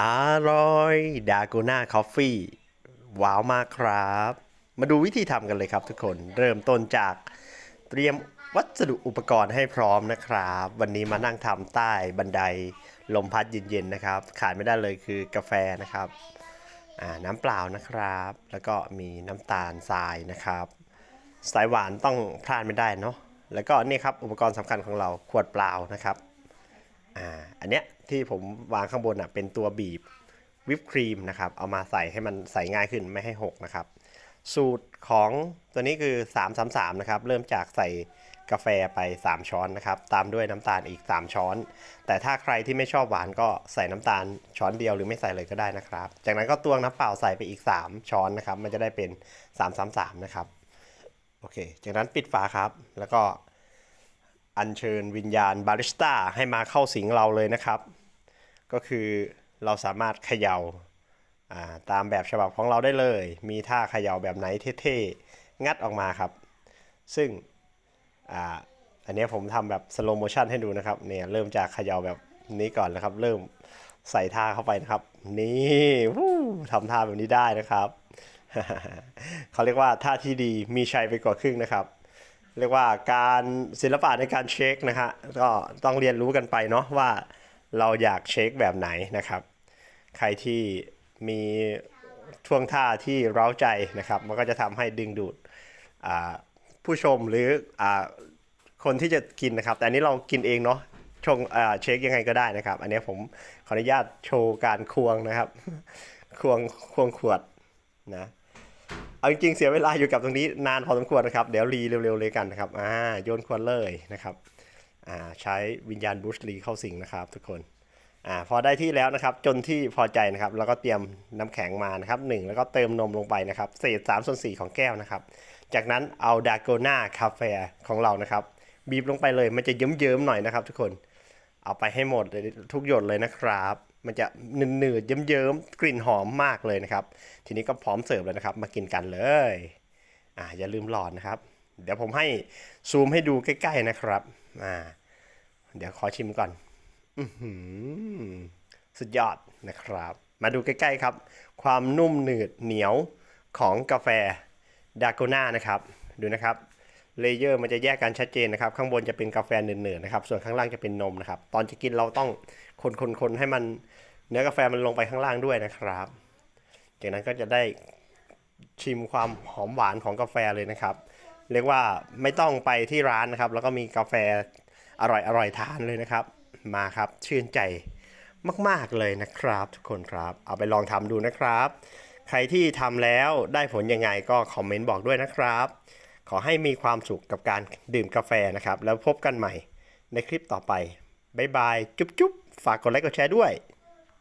อร่อยดาโกน่าคอฟฟี่ว้าวมากครับ มาดูวิธีทำกันเลยครับทุกคนเริ่มต้นจากเตรียมวัสดุอุปกรณ์ให้พร้อมนะครับ วันนี้มานั่งทำใต้บันไดลมพัดเย็นๆนะครับ ขาดไม่ได้เลยคือกาแฟนะครับน้ำเปล่านะครับ แล้วก็มีน้ำตาลทรายนะครับสายหวานต้องพลาดไม่ได้เนาะแล้วก็นี่ครับอุปกรณ์สำคัญของเราขวดเปล่านะครับ อ่าอันเนี้ยที่ผมวางข้างบนอะเป็นตัวบีบวิปครีมนะครับ เอามาใส่ให้มันใส่ง่ายขึ้นไม่ให้หกนะครับ สูตรของตัวนี้คือ 333 นะครับ เริ่มจากใส่กาแฟไป 3 ช้อนนะครับ ตามด้วยน้ำตาลอีก 3 ช้อน แต่ถ้าใครที่ไม่ชอบหวานก็ใส่น้ำตาลช้อนเดียวหรือไม่ใส่เลยก็ได้นะครับ จากนั้นก็ตวงน้ำเปล่าใส่ไปอีก 3 ช้อนนะครับ มันจะได้เป็น 333 นะครับ โอเค จากนั้นปิดฝาครับ แล้วก็ อัญเชิญวิญญาณบาริสต้าให้มาเข้าสิงเราเลยนะครับ ก็คือเราสามารถเขย่าอ่าตามแบบฉบับของเราได้เลย มีท่าเขย่าแบบไหนเท่ๆ งัดออกมาครับ ซึ่งอ่าอันนี้ผมทำแบบสโลโมชันให้ดูนะครับเนี่ยเริ่มจากเขย่าแบบนี้ก่อนนะครับ เริ่มใส่ท่าเข้าไปนะครับ นี่วู้ทำท่าแบบนี้ได้นะครับ เขาเรียกว่าท่าที่ดีมีชัยไปกว่าครึ่งนะครับ เรียกว่าการศิลปะในการเช็คนะฮะก็ต้องเรียนรู้กันไปเนาะว่าเราอยากเช็คแบบไหนนะครับ ใครที่มีท่วงท่าที่เร้าใจนะครับ มันก็จะทำให้ดึงดูดผู้ชมหรืออคนที่จะกินนะครับ แต่อันนี้เรากินเองเนาะชงเช็คยังไงก็ได้นะครับ อันนี้ผมขออนุญาตโชว์การควงนะครับ ควงควงขวดนะ เอาจริงๆเสียเวลาอยู่กับตรงนี้นานพอสมควรนะครับ เดี๋ยวรีเร็วๆเลยกันนะครับอ่าโยนควรเลยนะครับอ่าใช้วิญญาณบูสลีเข้าสิงนะครับ ทุกคนอ่าพอได้ที่แล้วนะครับ จนที่พอใจนะครับ แล้วก็เตรียมน้ำแข็งมานะครับหนึ่งแล้วก็เติมนมลงไปนะครับ เศษ3ส่วน4ของแก้วนะครับ จากนั้นเอาดาโกน่าคาเฟ่ของเรานะครับ บีบลงไปเลยมันจะเยิ้มๆหน่อยนะครับ ทุกคนเอาไปให้หมดเลยทุกหยดเลยนะครับ มันจะหนืดๆเยิ้มๆกลิ่นหอมมากเลยนะครับ ทีนี้ก็พร้อมเสิร์ฟแล้วนะครับ มากินกันเลยอ่าอย่าลืมหลอดนะครับ เดี๋ยวผมให้ซูมให้ดูใกล้ๆนะครับอ่าเดี๋ยวขอชิมก่อนอือหือสุดยอดนะครับ มาดูใกล้ๆครับ ความนุ่มหนืดเหนียวของกาแฟดาโกน่านะครับ ดูนะครับ เลเยอร์มันจะแยกกันชัดเจนนะครับ ข้างบนจะเป็นกาแฟเนืดๆนะครับ ส่วนข้างล่างจะเป็นนมนะครับ ตอนจะกินเราต้องคนๆๆให้มันเนื้อกาแฟมันลงไปข้างล่างด้วยนะครับ จากนั้นก็จะได้ชิมความหอมหวานของกาแฟเลยนะครับ เรียกว่าไม่ต้องไปที่ร้านนะครับ แล้วก็มีกาแฟอร่อยอร่อยทานเลยนะครับ มาครับชื่นใจมาก ๆ เลยนะครับ ทุกคนครับเอาไปลองทำดูนะครับ ใครที่ทำแล้วได้ผลยังไงก็คอมเมนต์บอกด้วยนะครับ ขอให้มีความสุขกับการดื่มกาแฟนะครับ แล้วพบกันใหม่ในคลิปต่อไป บ๊ายบาย จุ๊บๆ ฝากกดไลค์กดแชร์ด้วย